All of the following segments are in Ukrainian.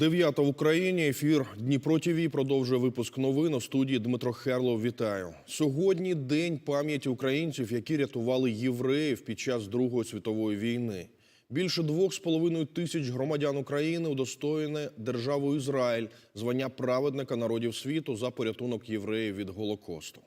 Дев'ята в Україні. Ефір Дніпро ТІВІ продовжує випуск новин. У студії Дмитро Херлов. Вітаю. Сьогодні день пам'яті українців, які рятували євреїв під час Другої світової війни. Більше двох з половиною тисяч громадян України удостоєне державою Ізраїль звання праведника народів світу за порятунок євреїв від Голокосту.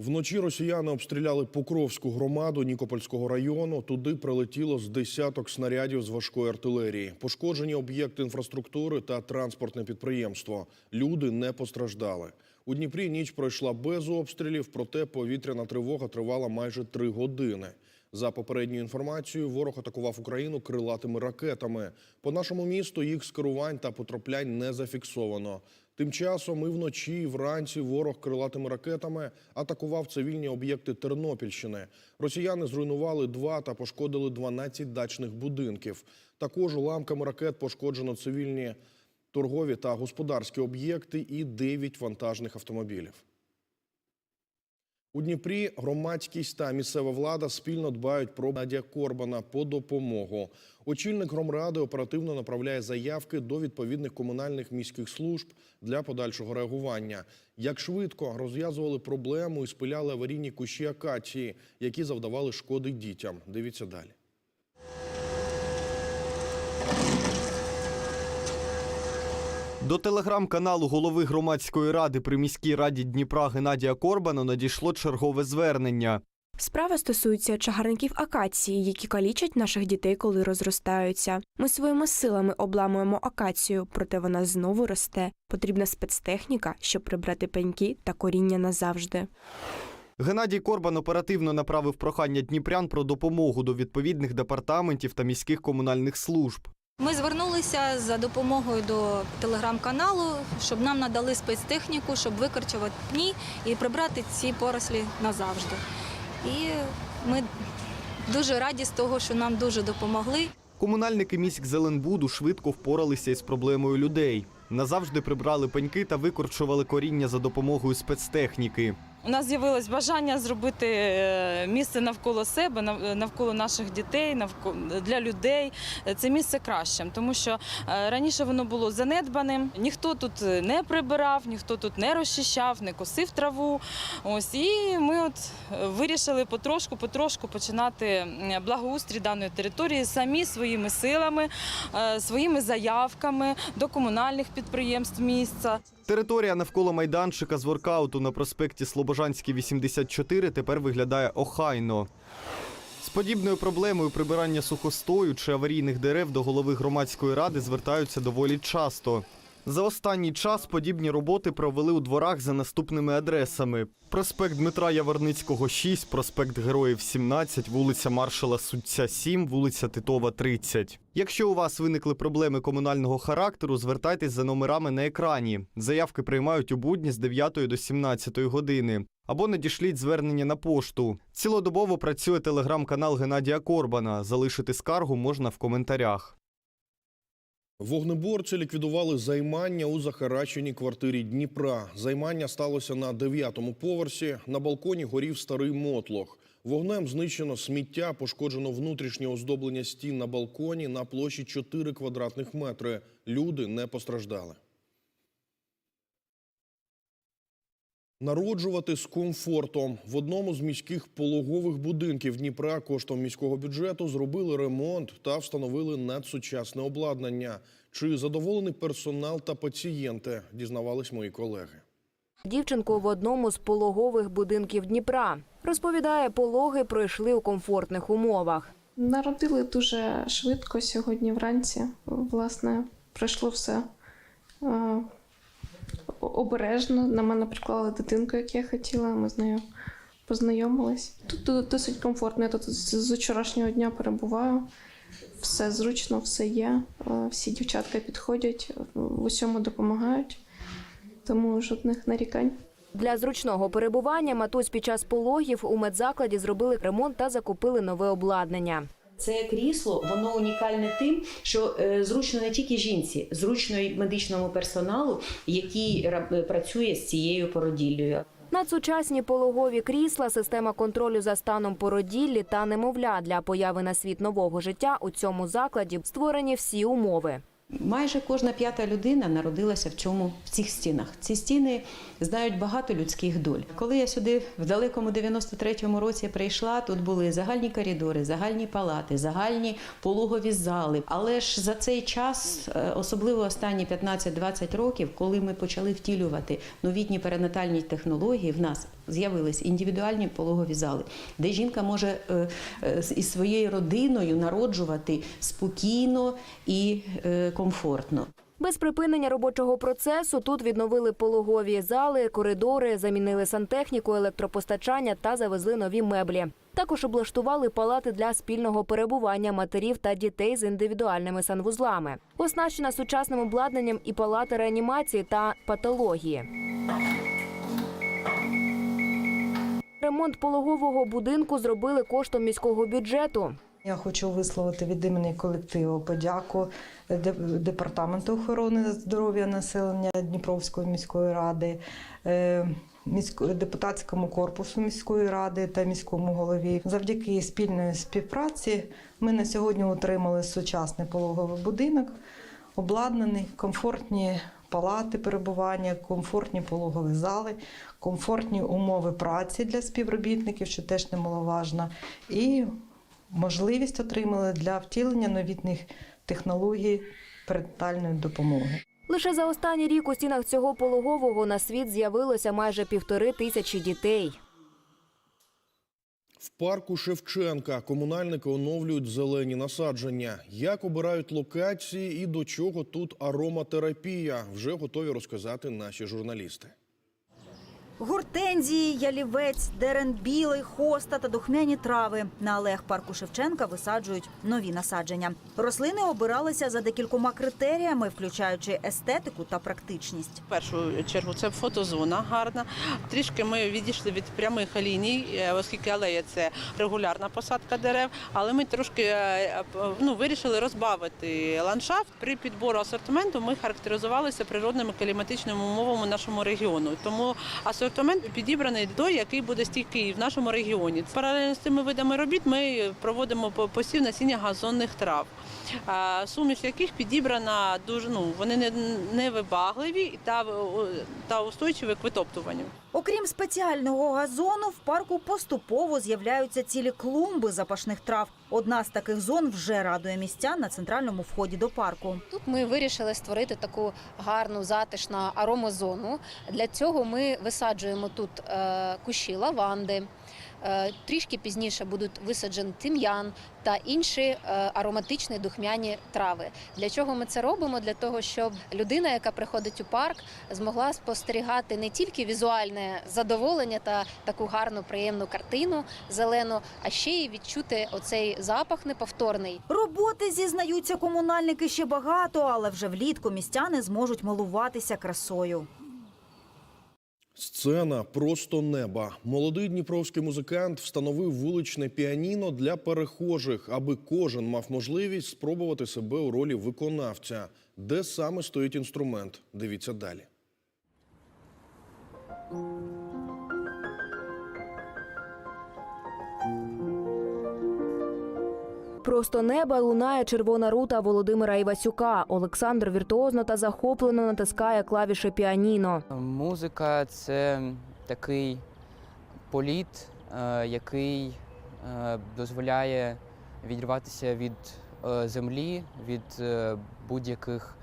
Вночі росіяни обстріляли Покровську громаду Нікопольського району. Туди прилетіло з десяток снарядів з важкої артилерії. Пошкоджені об'єкти інфраструктури та транспортне підприємство. Люди не постраждали. У Дніпрі ніч пройшла без обстрілів, проте повітряна тривога тривала майже три години. За попередньою інформацією, ворог атакував Україну крилатими ракетами. По нашому місту їх скерувань та потраплянь не зафіксовано. Тим часом і вночі, і вранці ворог крилатими ракетами атакував цивільні об'єкти Тернопільщини. Росіяни зруйнували два та пошкодили 12 дачних будинків. Також уламками ракет пошкоджено цивільні торгові та господарські об'єкти і 9 вантажних автомобілів. У Дніпрі громадськість та місцева влада спільно дбають про Надія Корбана по допомогу. Очільник громради оперативно направляє заявки до відповідних комунальних міських служб для подальшого реагування. Як швидко розв'язували проблему і спиляли аварійні кущі акації, які завдавали шкоди дітям. Дивіться далі. До телеграм-каналу голови громадської ради при міській раді Дніпра Геннадія Корбана надійшло чергове звернення. Справа стосується чагарників акації, які калічать наших дітей, коли розростаються. Ми своїми силами обламуємо акацію, проте вона знову росте. Потрібна спецтехніка, щоб прибрати пеньки та коріння назавжди. Геннадій Корбан оперативно направив прохання дніпрян про допомогу до відповідних департаментів та міських комунальних служб. Ми звернулися за допомогою до телеграм-каналу, щоб нам надали спецтехніку, щоб викорчувати пні і прибрати ці порослі назавжди. І ми дуже раді з того, що нам дуже допомогли. Комунальники міськ Зеленбуду швидко впоралися із проблемою людей. Назавжди прибрали пеньки та викорчували коріння за допомогою спецтехніки. У нас з'явилось бажання зробити е, місце навколо себе, навколо наших дітей, навколо для людей. Е, Це місце кращим, тому що е, раніше воно було занедбаним. Ніхто тут не прибирав, ніхто тут не розчищав, не косив траву. Ось і ми от е, вирішили потрошку, потрошку починати благоустрій даної території самі своїми силами, е, своїми заявками до комунальних підприємств місця. Територія навколо майданчика з воркауту на проспекті Слобожанський, 84 тепер виглядає охайно. З подібною проблемою прибирання сухостою чи аварійних дерев до голови громадської ради звертаються доволі часто. За останній час подібні роботи провели у дворах за наступними адресами: проспект Дмитра Яворницького, 6, проспект Героїв 17, вулиця Маршала Сутця 7, вулиця Титова 30. Якщо у вас виникли проблеми комунального характеру, звертайтесь за номерами на екрані. Заявки приймають у будні з 9 до 17 години. Або надішліть звернення на пошту. Цілодобово працює телеграм-канал Геннадія Корбана. Залишити скаргу можна в коментарях. Вогнеборці ліквідували займання у захараченій квартирі Дніпра. Займання сталося на дев'ятому поверсі. На балконі горів старий мотлох. Вогнем знищено сміття, пошкоджено внутрішнє оздоблення стін на балконі на площі 4 квадратних метри. Люди не постраждали. Народжувати з комфортом в одному з міських пологових будинків Дніпра коштом міського бюджету зробили ремонт та встановили надсучасне обладнання. Чи задоволений персонал та пацієнти? Дізнавались мої колеги. Дівчинку в одному з пологових будинків Дніпра. Розповідає, пологи пройшли у комфортних умовах. Народили дуже швидко сьогодні вранці. Власне, пройшло все е, обережно. На мене приклали дитинку, як я хотіла. Ми з нею познайомились. Тут досить комфортно. Я тут з з вчорашнього дня перебуваю. Все зручно, все є. Е, Всі дівчатка підходять, в усьому допомагають. Тому жодних нарікань. Для зручного перебування матусь під час пологів у медзакладі зробили ремонт та закупили нове обладнання. Це крісло, воно унікальне тим, що е, зручно не тільки жінці, зручно й медичному персоналу, який ра- працює з цією породіллею. Надсучасні пологові крісла, система контролю за станом породіллі та немовля для появи на світ нового життя у цьому закладі створені всі умови. Майже кожна п'ята людина народилася в цьому в цих стінах. Ці стіни знають багато людських доль. Коли я сюди в далекому 93-му році прийшла, тут були загальні коридори, загальні палати, загальні пологові зали. Але ж за цей час, е, особливо останні 15-20 років, коли ми почали втілювати новітні перинатальні технології, в нас з'явились індивідуальні пологові зали, де жінка може е, е, із своєю родиною народжувати спокійно і е, комфортно. Без припинення робочого процесу тут відновили пологові зали, коридори, замінили сантехніку, електропостачання та завезли нові меблі. Також облаштували палати для спільного перебування матерів та дітей з індивідуальними санвузлами. Оснащена сучасним обладнанням і палата реанімації та патології. Ремонт пологового будинку зробили коштом міського бюджету. Я хочу висловити від імені колективу подяку департаменту охорони здоров'я населення Дніпровської міської ради, е, депутатському корпусу міської ради та міському голові. Завдяки спільної співпраці ми на сьогодні отримали сучасний пологовий будинок, обладнаний, комфортні палати перебування, комфортні пологові зали, комфортні умови праці для співробітників, що теж немаловажно. І можливість отримали для втілення новітніх технологій перинатальної допомоги. Лише за останній рік у стінах цього пологового на світ з'явилося майже півтори тисячі дітей. В парку Шевченка комунальники оновлюють зелені насадження. Як обирають локації і до чого тут ароматерапія, вже готові розказати наші журналісти. Гортензії, ялівець, дерен білий, хоста та духмяні трави. На алеях парку Шевченка висаджують нові насадження. Рослини обиралися за декількома критеріями, включаючи естетику та практичність. Першу чергу це фотозона гарна. Трішки ми відійшли від прямих ліній, е, оскільки алея це регулярна посадка дерев. Але ми трошки е, ну, вирішили розбавити ландшафт. При підбору асортименту ми характеризувалися природними кліматичними умовами нашому регіону. Тому асортимент підібраний той, який буде стійкий в нашому регіоні. Паралельно з цими видами робіт ми проводимо по- посів насіння газонних трав. Суміш яких підібрана дуже ну вони не, не вибагливі та, та устойчиві к витоптуванню. Окрім спеціального газону, в парку поступово з'являються цілі клумби запашних трав. Одна з таких зон вже радує містян на центральному вході до парку. Тут ми вирішили створити таку гарну затишну аромазону. Для цього ми висаджуємо тут е, кущі лаванди. Е, Трішки пізніше будуть висаджені тим'ян та інші е, ароматичні духмяні трави. Для чого ми це робимо? Для того, щоб людина, яка приходить у парк, змогла спостерігати не тільки візуальне задоволення та таку гарну приємну картину зелену, а ще й відчути оцей запах неповторний. Роботи зізнаються комунальники ще багато, але вже влітку містяни зможуть милуватися красою. Сцена просто неба. Молодий дніпровський музикант встановив вуличне піаніно для перехожих, аби кожен мав можливість спробувати себе у ролі виконавця. Де саме стоїть інструмент? Дивіться далі. Просто неба лунає червона рута Володимира Івасюка. Олександр віртуозно та захоплено натискає клавіші піаніно. Музика це такий політ, е, який е, дозволяє відірватися від е, землі, від будь-яких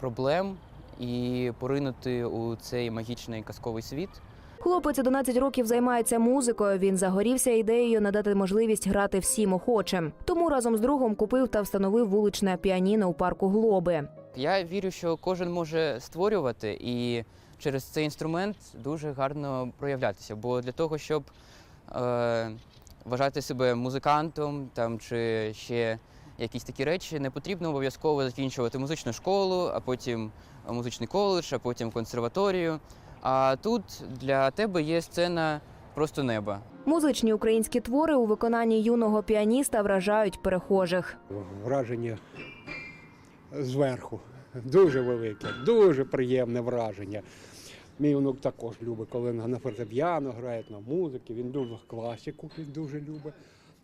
проблем і поринути у цей магічний казковий світ. Хлопець 11 років займається музикою. Він загорівся ідеєю надати можливість грати всім охочим. Тому разом з другом купив та встановив вуличне піаніно у парку Глоби. Я вірю, що кожен може створювати і через цей інструмент дуже гарно проявлятися. Бо для того, щоб е, вважати себе музикантом там, чи ще якісь такі речі, не потрібно обов'язково закінчувати музичну школу, а потім музичний коледж, а потім консерваторію. А тут для тебе є сцена просто неба. Музичні українські твори у виконанні юного піаніста вражають перехожих. Враження зверху дуже велике, дуже приємне враження. Мій онук також любить, коли на на фортепіано грає, на музиці. Він дуже класику він дуже любить.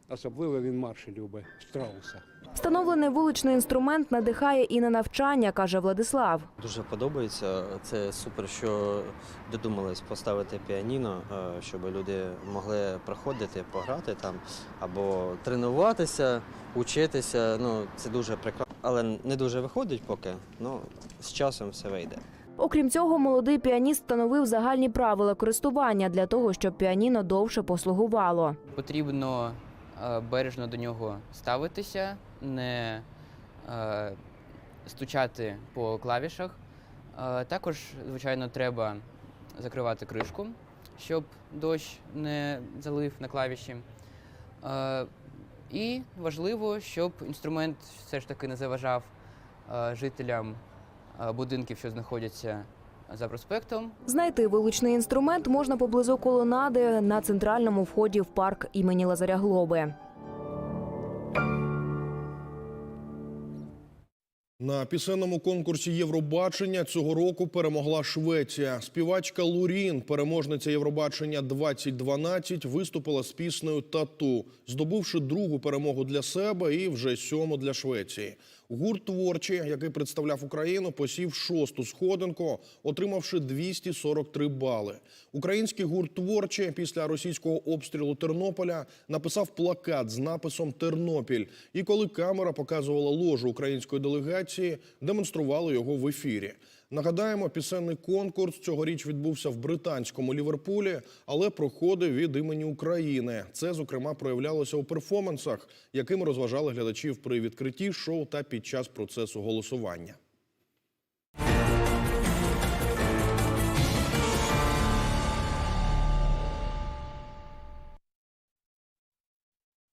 Особливо він марші любить Штрауса. Встановлений вуличний інструмент надихає і на навчання, каже Владислав. Дуже подобається. Це супер, що додумались поставити піаніно, е, щоб люди могли приходити, пограти там або тренуватися, учитися. Ну це дуже прекрасно, але не дуже виходить поки. Ну з часом все вийде. Окрім цього, молодий піаніст встановив загальні правила користування для того, щоб піаніно довше послугувало. Потрібно бережно до нього ставитися, не е, стучати по клавішах. Е, Також, звичайно, треба закривати кришку, щоб дощ не залив на клавіші. Е, І важливо, щоб інструмент все ж таки не заважав е, жителям е, будинків, що знаходяться за проспектом. Знайти вуличний інструмент можна поблизу колонади на центральному вході в парк імені Лазаря Глоби. На пісенному конкурсі Євробачення цього року перемогла Швеція. Співачка Лурін, переможниця Євробачення 2012, виступила з піснею Тату, здобувши другу перемогу для себе і вже сьому для Швеції. Гурт творчий, який представляв Україну, посів шосту сходинку, отримавши 243 бали. Український гурт творчий після російського обстрілу Тернополя написав плакат з написом Тернопіль. І коли камера показувала ложу української делегації, демонстрували його в ефірі. Нагадаємо, пісенний конкурс цьогоріч відбувся в британському Ліверпулі, але проходив від імені України. Це, зокрема, проявлялося у перформансах, якими розважали глядачів при відкритті шоу та під час процесу голосування.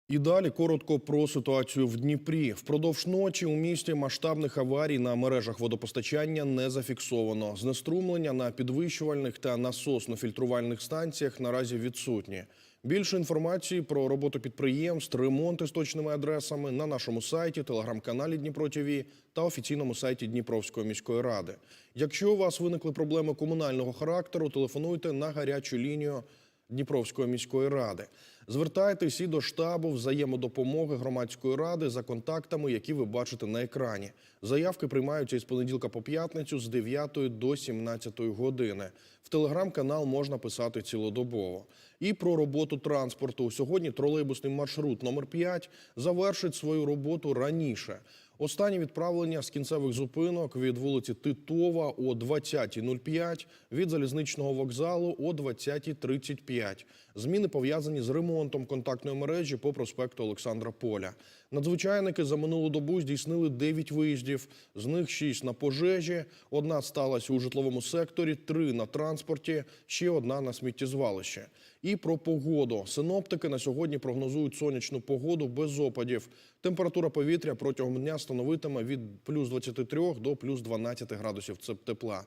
І далі коротко про ситуацію в Дніпрі. Впродовж ночі у місті масштабних аварій на мережах водопостачання не зафіксовано. Знеструмлення на підвищувальних та насосно-фільтрувальних станціях наразі відсутні. Більше інформації про роботу підприємств, ремонти з точними адресами на нашому сайті, телеграм-каналі Дніпро ТВ та офіційному сайті Дніпровської міської ради. Якщо у вас виникли проблеми комунального характеру, телефонуйте на гарячу лінію Дніпровської міської ради. Звертайтесь і до штабу взаємодопомоги громадської ради за контактами, які ви бачите на екрані. Заявки приймаються із понеділка по п'ятницю з 9 до 17 години. В телеграм-канал можна писати цілодобово. І про роботу транспорту. Сьогодні тролейбусний маршрут номер 5 завершить свою роботу раніше. Останнє відправлення з кінцевих зупинок від вулиці Титова о 20.05, від залізничного вокзалу о 20.35. Зміни пов'язані з ремонтом контактної мережі по проспекту Олександра Поля. Надзвичайники за минулу добу здійснили 9 виїздів, з них 6 на пожежі, одна сталася у житловому секторі, 3 на транспорті, ще одна на сміттєзвалищі. І про погоду. Синоптики на сьогодні прогнозують сонячну погоду без опадів. Температура повітря протягом дня становитиме від плюс 23 до плюс 12 градусів тепла.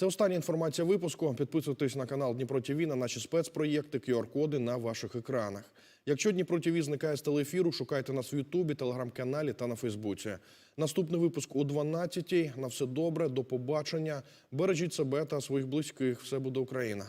Це остання інформація випуску. Підписуйтесь на канал Дніпро ТВ, на наші спецпроєкти, QR-коди на ваших екранах. Якщо Дніпро ТВ зникає з телеефіру, шукайте нас в Ютубі, телеграм-каналі та на Фейсбуці. Наступний випуск о 12-й. На все добре, до побачення. Бережіть себе та своїх близьких. Все буде Україна.